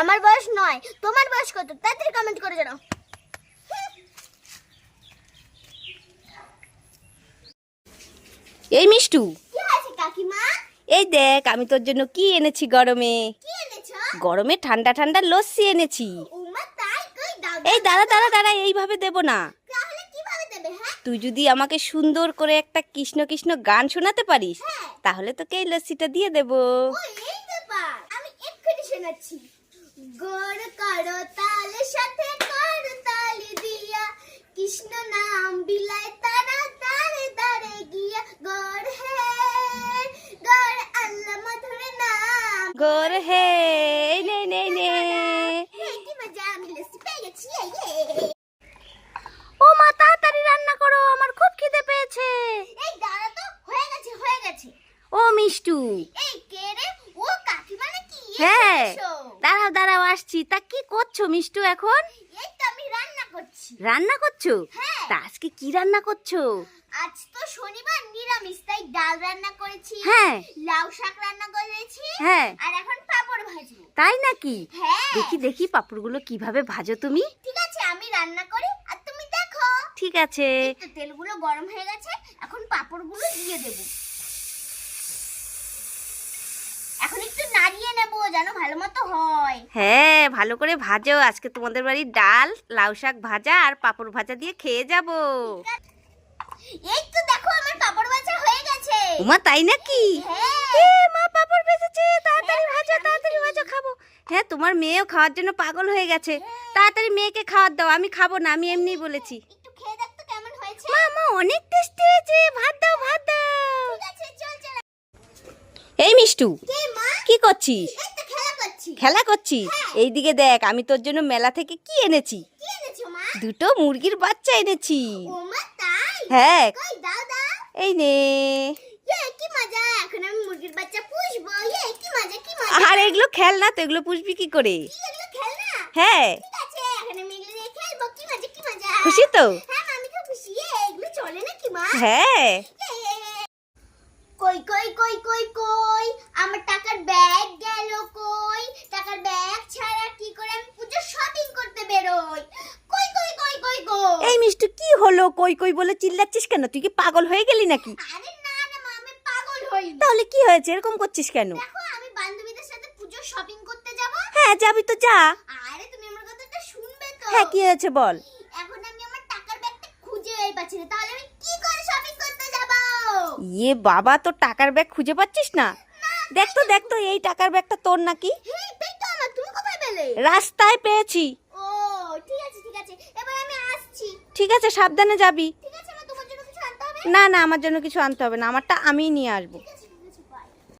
আমার বয়স নয়। তোমার বয়স কত? তাড়াতাড়ি কমেন্ট করে জানাও। এই মিষ্টু। কাকিমা? এই দেখ আমি তোর জন্য কি এনেছি গরমে? কি এনেছো? গরমে ঠান্ডা ঠান্ডা লস্যি এনেছি। উমা তাই কই দাও এই দাঁড়া দাঁড়া দাঁড়া এইভাবে দেব না। হ্যাঁ? তুই যদি আমাকে সুন্দর করে একটা কৃষ্ণ কৃষ্ণ গান শোনাতে পারিস হ্যাঁ। তাহলে তোকে এই লস্যিটা দিয়ে দেব। আমি এক্ষুনি শোনাচ্ছি। গড় করো তালে সাথে কর তালি দিয়া। কৃষ্ণ নাম বিলায় তারা তারে তারে গিয়া। গড় হে গড় আল্লাহ মধুর নাম। গোর হে নে নে নে। কি মজা আমি লস্যি পেয়ে গেছি ও মা তাড়াতাড়ি রান্না করো আমার খুব খিদে পেয়েছে। এই দাঁড়া তো হয়ে গেছে হয়ে গেছে। ও মিষ্টু। এই কে রে? ও কাকিমা নাকি? হ্যাঁ দাঁড়াও দাঁড়াও। আসছি। তা কি করছ মিষ্টু এখন? এই তো আমি রান্না করছি। রান্না করছ? হ্যাঁ। তা আজকে কি রান্না করছ? আজ তো শনিবার নিরামিষ তাই ডাল রান্না করেছি হ্যাঁ। লাউ শাক রান্না করেছি হ্যাঁ। আর এখন পাপড় ভাজবো। তাই নাকি? হ্যাঁ। দেখি দেখি পাপড়গুলো কীভাবে ভাজো তুমি। ঠিক আছে আমি রান্না করি আর তুমি দেখো। ঠিক আছে। তেলগুলো গরম হয়ে গেছে এখন পাপড়গুলো দিয়ে দেব এখন একটু নাড়িয়ে নেব যেন ভালো মতো হয়। হ্যাঁ ভালো করে ভাজো। আজকে তোমাদের বাড়ির ডাল লাউ শাক ভাজা আর পাপড় ভাজা দিয়ে খেয়ে যাব। এই তো দেখো আমার পাপড় ভাজা হয়ে গেছে। উমা তাই নাকি? হ্যাঁ। এ মা পাপড় ভেজেছে। তাড়াতাড়ি ভাজো তাড়াতাড়ি ভাজো খাব। হ্যাঁ তোমার মেয়েও খাওয়ার জন্য পাগল হয়ে গেছে। তাড়াতাড়ি মেয়েকে খাওয়ার দাও আমি খাব না আমি এমনিই বলেছি। একটু খেয়ে দেখ তো কেমন হয়েছে। মা মা অনেক টেস্টি হয়েছে। ভাত দাও ভাত দাও। ঠিক আছে চল চল। এই মিষ্টু করছিস? খেলা করছি। খেলা করছিস? এইদিকে দেখ আমি তোর জন্য মেলা থেকে কি এনেছি? দুটো মুরগির বাচ্চা এনেছি। হ্যাঁ। এই নে। ইয়ে ইয়ে আর এগুলো খেলনা তো এগুলো পুষবি কি করে? হ্যাঁ। খুশি তো? হ্যাঁ মা, আমি তো খুশি ইয়ে, এগুলো চলে নাকি মা হ্যাঁ ইয়ে, কই কই কই কই কই? আমার টাকার ব্যাগ গেল কই? টাকার ব্যাগ ছাড়া কি করে আমি পুজো শপিং করতে বেরোই? কই কই কই কই কই? এই মিষ্টি কি হলো? কই কই বলে চিল্লাচ্ছিস কেন? তুই কি পাগল হয়ে গেলি নাকি? আরে না না মা আমি পাগল হই তাহলে কি হয়েছে? এরকম করছিস কেন? দেখো আমি বান্ধবীদের সাথে পুজো শপিং করতে যাব। হ্যাঁ যাবি তো যা। আরে তুমি আমার কথাটা শুনবে তো। হ্যাঁ কি হয়েছে বল এখন আমি আমার টাকার ব্যাগটা খুঁজে পাচ্ছি না তাহলে আমি কি করে শপিং করতে যাব ইয়ে বাবা তো টাকার ব্যাগ খুঁজে পাচ্ছিস না? দেখ তো দেখ তো এই টাকার ব্যাগটা তোর নাকি? রাস্তায় পেয়েছি। ঠিক আছে সাবধানে যাবি। না না আমার জন্য কিছু আনতে হবে না আমারটা আমিই নিয়ে আসব।